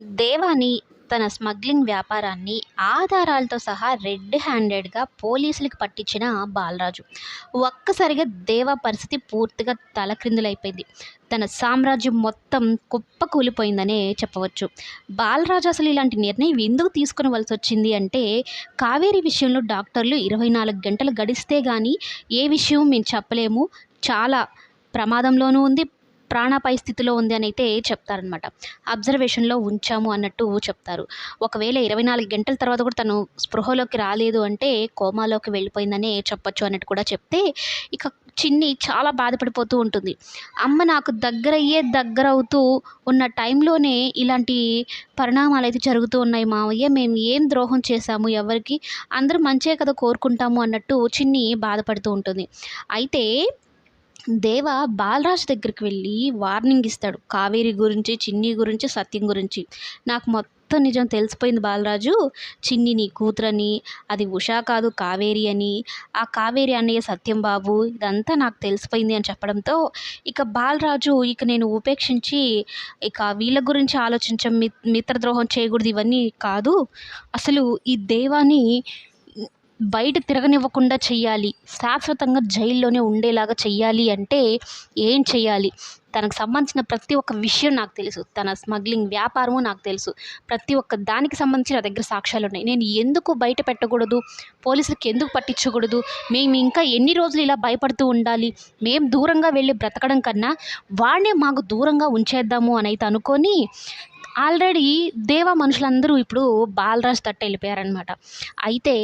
దేవాని తన స్మగ్లింగ్ వ్యాపారాన్ని ఆధారాలతో సహా రెడ్ హ్యాండెడ్గా పోలీసులకు పట్టించిన బాలరాజు. ఒక్కసారిగా దేవ పరిస్థితి పూర్తిగా తలక్రిందులైపోయింది. తన సామ్రాజ్యం మొత్తం కుప్ప కూలిపోయిందనే చెప్పవచ్చు. బాలరాజు అసలు ఇలాంటి నిర్ణయం ఎందుకు తీసుకునవలసి వచ్చింది అంటే కావేరీ విషయంలో డాక్టర్లు ఇరవై నాలుగు గంటలు గడిస్తే కానీ ఏ విషయం మేము చెప్పలేము. చాలా ప్రమాదంలోనూ ఉంది ప్రాణాపాయ స్థితిలో ఉంది అని అయితే చెప్తారనమాట అబ్జర్వేషన్లో ఉంచాము అన్నట్టు చెప్తారు. ఒకవేళ ఇరవై నాలుగు గంటల తర్వాత కూడా తను స్పృహలోకి రాలేదు అంటే కోమాలోకి వెళ్ళిపోయిందనే చెప్పొచ్చు అన్నట్టు కూడా చెప్తే ఇక చిన్ని చాలా బాధపడిపోతూ ఉంటుంది. అమ్మ నాకు దగ్గరయ్యే దగ్గర అవుతూ ఉన్న టైంలోనే ఇలాంటి పరిణామాలు అయితే జరుగుతూ ఉన్నాయి మావయ్య. మేము ఏం ద్రోహం చేశాము ఎవరికి? అందరూ మంచే కదా కోరుకుంటాము అన్నట్టు చిన్ని బాధపడుతూ ఉంటుంది. అయితే దేవ బాలరాజ్ దగ్గరికి వెళ్ళి వార్నింగ్ ఇస్తాడు. కావేరి గురించి చిన్ని గురించి సత్యం గురించి. నాకు మొత్తం నిజం తెలిసిపోయింది బాలరాజు. చిన్ని నీ కూతురని అది ఉషా కాదు కావేరి అని. ఆ కావేరి అన్నయ్య సత్యం బాబు ఇదంతా నాకు తెలిసిపోయింది అని చెప్పడంతో ఇక బాలరాజు ఇక నేను ఉపేక్షించి ఇక వీళ్ళ గురించి ఆలోచించం మి మిత్రద్రోహం చేయకూడదు ఇవన్నీ కాదు. అసలు ఈ దేవాని బయట తిరగనివ్వకుండా చెయ్యాలి. శాశ్వతంగా జైల్లోనే ఉండేలాగా చెయ్యాలి అంటే ఏం చెయ్యాలి? తనకు సంబంధించిన ప్రతి ఒక్క విషయం నాకు తెలుసు. తన స్మగ్లింగ్ వ్యాపారము నాకు తెలుసు. ప్రతి ఒక్క దానికి సంబంధించి నా దగ్గర సాక్ష్యాలు ఉన్నాయి నేను ఎందుకు బయట పెట్టకూడదు? పోలీసులకు ఎందుకు పట్టించకూడదు? మేము ఇంకా ఎన్ని రోజులు ఇలా భయపడుతూ ఉండాలి? మేము దూరంగా వెళ్ళి బ్రతకడం కన్నా వాడినే మాకు దూరంగా ఉంచేద్దాము అని అయితే అనుకొని ఆల్రెడీ దేవ మనుషులందరూ ఇప్పుడు బాలరాజ్ తట్ట వెళ్ళిపోయారనమాట అయితే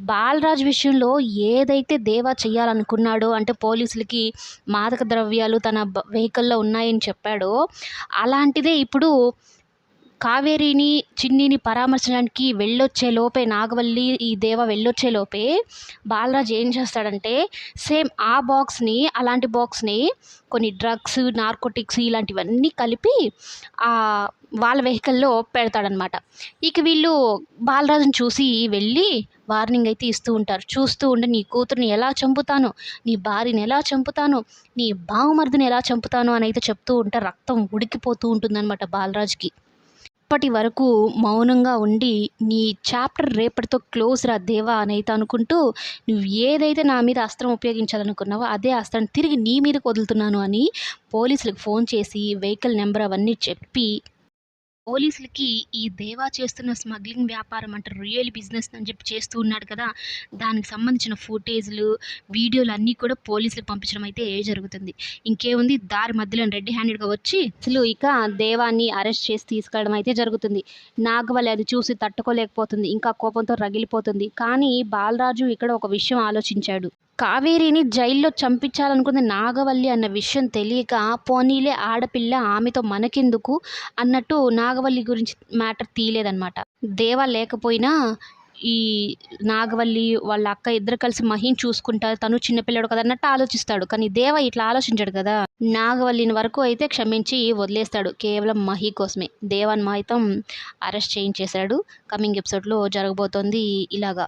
బాలరాజ్ విషయంలో ఏదైతే దేవా చేయాలనుకున్నాడో అంటే పోలీసులకి మాదక ద్రవ్యాలు తన వెహికల్లో ఉన్నాయని చెప్పాడో అలాంటిదే ఇప్పుడు కావేరిని చిన్నిని పరామర్శించడానికి వెళ్ళొచ్చే లోపే నాగవల్లి ఈ దేవ వెళ్ళొచ్చే లోపే బాలరాజ్ ఏం చేస్తాడంటే సేమ్ ఆ బాక్స్ని అలాంటి బాక్స్ని కొన్ని డ్రగ్స్ నార్కోటిక్స్ ఇలాంటివన్నీ కలిపి వాళ్ళ వెహికల్లో పెడతాడనమాట. ఇక వీళ్ళు బాలరాజుని చూసి వెళ్ళి వార్నింగ్ అయితే ఇస్తూ ఉంటారు. చూస్తూ ఉండి నీ కూతురుని ఎలా చంపుతాను? నీ భార్యని ఎలా చంపుతాను? నీ బావమరిదిని ఎలా చంపుతాను? అని అయితే చెప్తూ ఉంటే రక్తం ఉడికిపోతూ ఉంటుందన్నమాట బాలరాజుకి. ఇప్పటి వరకు మౌనంగా ఉండి నీ చాప్టర్ రేపటితో క్లోజ్ రా దేవా అనైతే అనుకుంటూ నువ్వు ఏదైతే నా మీద అస్త్రం ఉపయోగించాలనుకున్నావో అదే అస్త్రం తిరిగి నీ మీదకి వదులుతున్నాను అని పోలీసులకు ఫోన్ చేసి వెహికల్ నెంబర్ అవన్నీ చెప్పి పోలీసులకి ఈ దేవా చేస్తున్న స్మగ్లింగ్ వ్యాపారం అంటే రియల్ బిజినెస్ అని చెప్పి చేస్తూ ఉన్నాడు కదా దానికి సంబంధించిన ఫుటేజ్లు వీడియోలు అన్నీ కూడా పోలీసులు పంపించడం అయితే జరుగుతుంది. ఇంకేముంది? దారి మధ్యలో రెడ్ హ్యాండెడ్గా వచ్చి అసలు ఇక దేవాన్ని అరెస్ట్ చేసి తీసుకెళ్ళడం అయితే జరుగుతుంది. నాగవల్లి అది చూసి తట్టుకోలేకపోతుంది ఇంకా కోపంతో రగిలిపోతుంది. కానీ బాలరాజు ఇక్కడ ఒక విషయం ఆలోచించాడు. కావేరిని జైల్లో చంపించాలనుకున్న నాగవల్లి అన్న విషయం తెలియక పోనీలే ఆడపిల్ల ఆమెతో మనకెందుకు? అన్నట్టు నాగవల్లి గురించి మ్యాటర్ తీయలేదన్నమాట. దేవ లేకపోయినా ఈ నాగవల్లి వాళ్ళ అక్క ఇద్దరు కలిసి మహిని చూసుకుంటారు తను చిన్నపిల్లడు కదా అన్నట్టు ఆలోచిస్తాడు. కానీ దేవ ఇట్లా ఆలోచించాడు కదా. నాగవల్లిని వరకు అయితే క్షమించి వదిలేస్తాడు. కేవలం మహి కోసమే. దేవాన్ మాయితం అరెస్ట్ చేయించేశాడు. కమింగ్ ఎపిసోడ్లో జరగబోతోంది ఇలాగా.